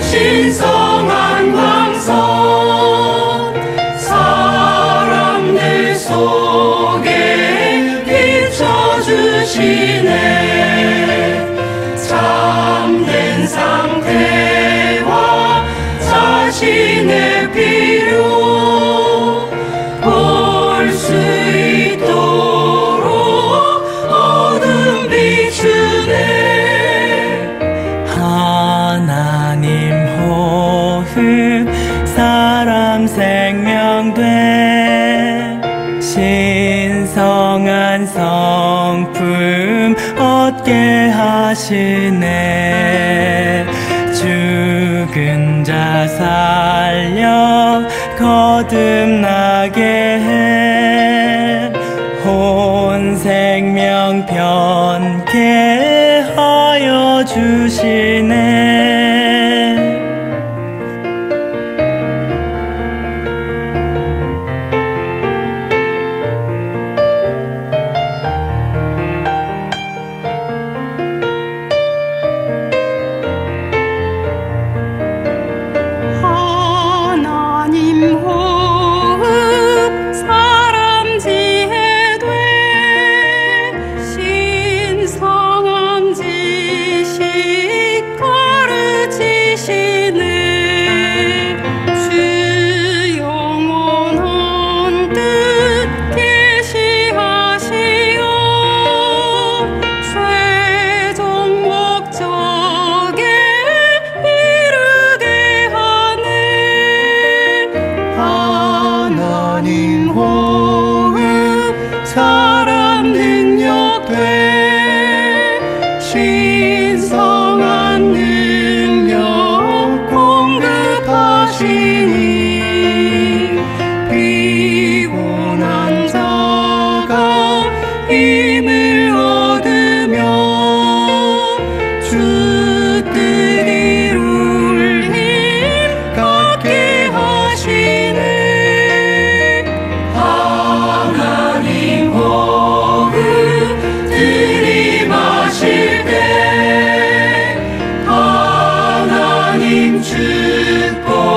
신성한 광선 사람들 속에 비춰주시네. 참된 상태와 자신의 필요 생명돼 신성한 성품 얻게 하시네. 죽은 자 살려 거듭나게 해. 온 생명 변케 하여 주시네 하나님 호흡 사람 능력 돼 신성 하나